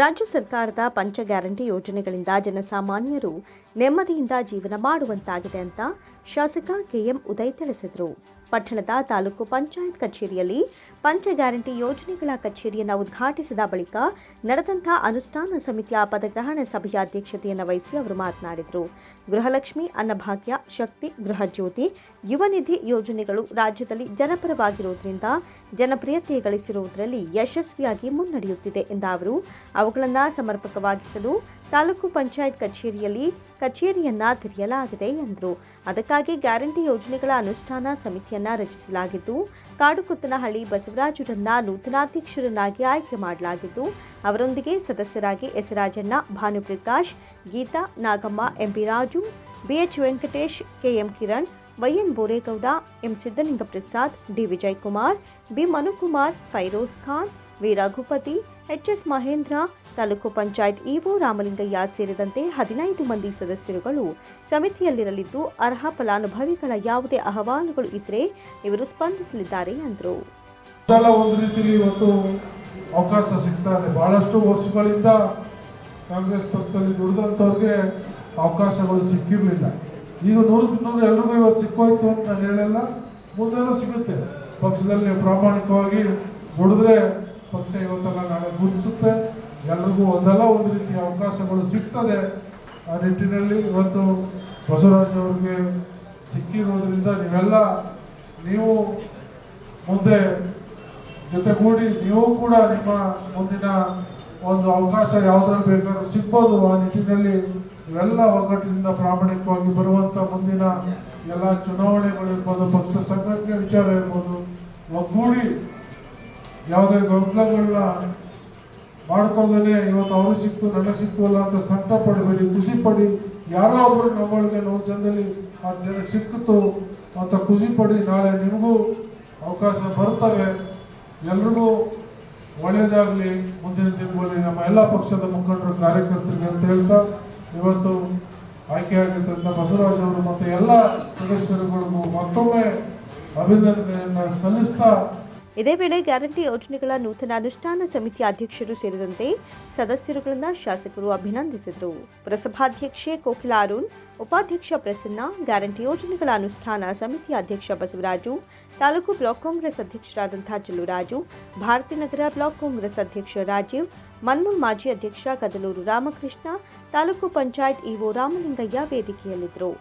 ರಾಜ್ಯ ಸರ್ಕಾರದ ಪಂಚ ಗ್ಯಾರಂಟಿ ಯೋಜನೆಗಳಿಂದ ಜನಸಾಮಾನ್ಯರು ನೆಮ್ಮದಿಯಿಂದ ಜೀವನ ಮಾಡುವಂತಾಗಿದೆ ಅಂತ ಶಾಸಕ ಕೆಎಂ ಉದಯ್ ತಿಳಿಸಿದರು. ಪಟ್ಟಣದ ತಾಲೂಕು ಪಂಚಾಯತ್ ಕಚೇರಿಯಲ್ಲಿ ಪಂಚ ಗ್ಯಾರಂಟಿ ಯೋಜನೆಗಳ ಕಚೇರಿಯನ್ನು ಉದ್ಘಾಟಿಸಿದ ಬಳಿಕ ನಡೆದಂತಹ ಅನುಷ್ಠಾನ ಸಮಿತಿಯ ಪದಗ್ರಹಣ ಸಭೆಯ ಅಧ್ಯಕ್ಷತೆಯನ್ನು ವಹಿಸಿ ಅವರು ಮಾತನಾಡಿದರು. ಗೃಹಲಕ್ಷ್ಮಿ, ಅನ್ನಭಾಗ್ಯ, ಶಕ್ತಿ ಗೃಹಜ್ಯೋತಿ ಯುವ ನಿಧಿ ಯೋಜನೆಗಳು ರಾಜ್ಯದಲ್ಲಿ ಜನಪರವಾಗಿರುವುದರಿಂದ ಜನಪ್ರಿಯತೆ ಗಳಿಸಿರುವುದರಲ್ಲಿ ಯಶಸ್ವಿಯಾಗಿ ಮುನ್ನಡೆಯುತ್ತಿದೆ ಎಂದ ಅವರು, ಅವುಗಳನ್ನು ಸಮರ್ಪಕವಾಗಿಸಲು ತಾಲೂಕು ಪಂಚಾಯತ್ ಕಚೇರಿಯಲ್ಲಿ ಕಚೇರಿಯನ್ನ ತೆರೆಯಲಾಗಿದೆ ಎಂದರು. ಅದಕ್ಕಾಗಿ ಗ್ಯಾರಂಟಿ ಯೋಜನೆಗಳ ಅನುಷ್ಠಾನ ಸಮಿತಿಯನ್ನ ರಚಿಸಲಾಗಿದ್ದು, ಕಾಡುಕುತ್ತನಹಳ್ಳಿ ಬಸವರಾಜರನ್ನ ನೂತನಾಧ್ಯಕ್ಷರನ್ನಾಗಿ ಆಯ್ಕೆ ಮಾಡಲಾಗಿದ್ದು, ಅವರೊಂದಿಗೆ ಸದಸ್ಯರಾಗಿ S Rajanna Bhanuprakash, Geetha, Nagamma MP Raju BH Venkatesh, KM Kiran, YN Boregowda M Siddalinga Prasad D Vijay Kumar B Manukumar Firoz Khan V Raghupathi HS Mahendra, taluk panchayat EO Ramalingaiah ಸೇರಿದಂತೆ ಹದಿನೈದು ಮಂದಿ ಸದಸ್ಯರುಗಳು ಸಮಿತಿಯಲ್ಲಿರಲಿದ್ದು ಅರ್ಹ ಫಲಾನುಭವಿಗಳ ಯಾವುದೇ ಅಹವಾಲುಗಳು ಇದ್ದರೆ ಇವರು ಸ್ಪಂದಿಸಲಿದ್ದಾರೆ ಎಂದರು. ಅವಕಾಶ ಸಿಗ್ತಾ ಇದೆ. ಬಹಳಷ್ಟು ವರ್ಷಗಳಿಂದ ಕಾಂಗ್ರೆಸ್ ಪಕ್ಷದಲ್ಲಿ ದುಡಿದಂಥವ್ರಿಗೆ ಅವಕಾಶಗಳು ಸಿಕ್ಕಿರಲಿಲ್ಲ. ಈಗ ನೂರಕ್ಕೆ ನೂರು ಎಲ್ರಿಗೂ ಇವತ್ತು ಸಿಕ್ಕೋಯ್ತು ಅಂತ ನಾನು ಹೇಳಲ್ಲ. ಮುಂದೆನೂ ಸಿಗುತ್ತೆ. ಪಕ್ಷದಲ್ಲಿ ಪ್ರಾಮಾಣಿಕವಾಗಿ ದುಡಿದ್ರೆ ಪಕ್ಷ ಇವತ್ತಲ್ಲ ನಾಳೆ ಗುರುತಿಸುತ್ತೆ. ಎಲ್ರಿಗೂ ಒಂದಲ್ಲ ಒಂದು ರೀತಿಯ ಅವಕಾಶಗಳು ಸಿಗ್ತದೆ. ಆ ನಿಟ್ಟಿನಲ್ಲಿ ಇವತ್ತು ಬಸವರಾಜ್ ಅವ್ರಿಗೆ ಸಿಕ್ಕಿರೋದ್ರಿಂದ ನೀವೆಲ್ಲ ನೀವು ಮುಂದೆ ಜೊತೆಗೂಡಿ ನೀವು ಕೂಡ ನಿಮ್ಮ ಮುಂದಿನ ಒಂದು ಅವಕಾಶ ಯಾವುದ್ರಲ್ಲಿ ಬೇಕಾದ್ರೂ ಸಿಗ್ಬೋದು. ಆ ನಿಟ್ಟಿನಲ್ಲಿ ಇವೆಲ್ಲ ಒಗ್ಗಟ್ಟಿನಿಂದ ಪ್ರಾಮಾಣಿಕವಾಗಿ ಬರುವಂತ ಮುಂದಿನ ಎಲ್ಲ ಚುನಾವಣೆಗಳಿರ್ಬೋದು, ಪಕ್ಷ ಸಂಘಟನೆ ವಿಚಾರ ಇರ್ಬೋದು, ಒಗ್ಗೂಡಿ ಯಾವುದೇ ಗೊಂದಲಗಳನ್ನ ಮಾಡ್ಕೋದೇನೆ ಇವತ್ತು ಅವರು ಸಿಕ್ತು ನನಗೆ ಸಿಕ್ತು ಅಲ್ಲ ಅಂತ ಸಂಕಟ ಪಡಬೇಡಿ, ಖುಷಿ ಪಡಿ. ಯಾರೋ ಒಬ್ರು ನಮ್ಮೊಳಗೆ ನೋವು ಜನದಲ್ಲಿ ಆ ಜನಕ್ಕೆ ಸಿಕ್ಕಿತು ಅಂತ ಖುಷಿ ಪಡಿ, ನಾಳೆ ನಿಮಗೂ ಅವಕಾಶ ಬರ್ತವೆ ಎಲ್ರಿಗೂ ಒಳ್ಳೆಯದಾಗಲಿ ಮುಂದಿನ ದಿನಗಳಲ್ಲಿ ನಮ್ಮ ಎಲ್ಲ ಪಕ್ಷದ ಮುಖಂಡರು, ಕಾರ್ಯಕರ್ತರಿಗೆ ಅಂತ ಹೇಳ್ತಾ, ಇವತ್ತು ಆಯ್ಕೆಯಾಗಿರ್ತಕ್ಕಂಥ ಬಸವರಾಜ್ ಅವರು ಮತ್ತು ಎಲ್ಲ ಸದಸ್ಯರುಗಳಿಗೂ ಮತ್ತೊಮ್ಮೆ ಅಭಿನಂದನೆಯನ್ನು ಸಲ್ಲಿಸ್ತಾ ಇದೇ ವೇಳೆ ಗ್ಯಾರಂಟಿ ಯೋಜನೆಗಳ ನೂತನ ಅನುಷ್ಠಾನ ಸಮಿತಿ ಅಧ್ಯಕ್ಷರು ಸೇರಿದಂತೆ ಸದಸ್ಯರುಗಳನ್ನು ಶಾಸಕರು ಅಭಿನಂದಿಸಿದರು. ಪುರಸಭಾಧ್ಯಕ್ಷೆ ಕೋಕಿಲ ಅರುಣ್, ಉಪಾಧ್ಯಕ್ಷ ಪ್ರಸನ್ನ, ಗ್ಯಾರಂಟಿ ಯೋಜನೆಗಳ ಅನುಷ್ಠಾನ ಸಮಿತಿ ಅಧ್ಯಕ್ಷ ಬಸವರಾಜು, ತಾಲೂಕು ಬ್ಲಾಕ್ ಕಾಂಗ್ರೆಸ್ ಅಧ್ಯಕ್ಷರಾದಂತಹ ಚೆಲ್ಲುರಾಜು ಭಾರತೀನಗರ ಬ್ಲಾಕ್ ಕಾಂಗ್ರೆಸ್ ಅಧ್ಯಕ್ಷ ರಾಜೀವ್ ಮನ್ಮೂಲ್ ಮಾಜಿ ಅಧ್ಯಕ್ಷ ಕದಲೂರು ರಾಮಕೃಷ್ಣ, ತಾಲೂಕು ಪಂಚಾಯತ್ ಇಒ ರಾಮಲಿಂಗಯ್ಯ ವೇದಿಕೆಯಲ್ಲಿದ್ದರು.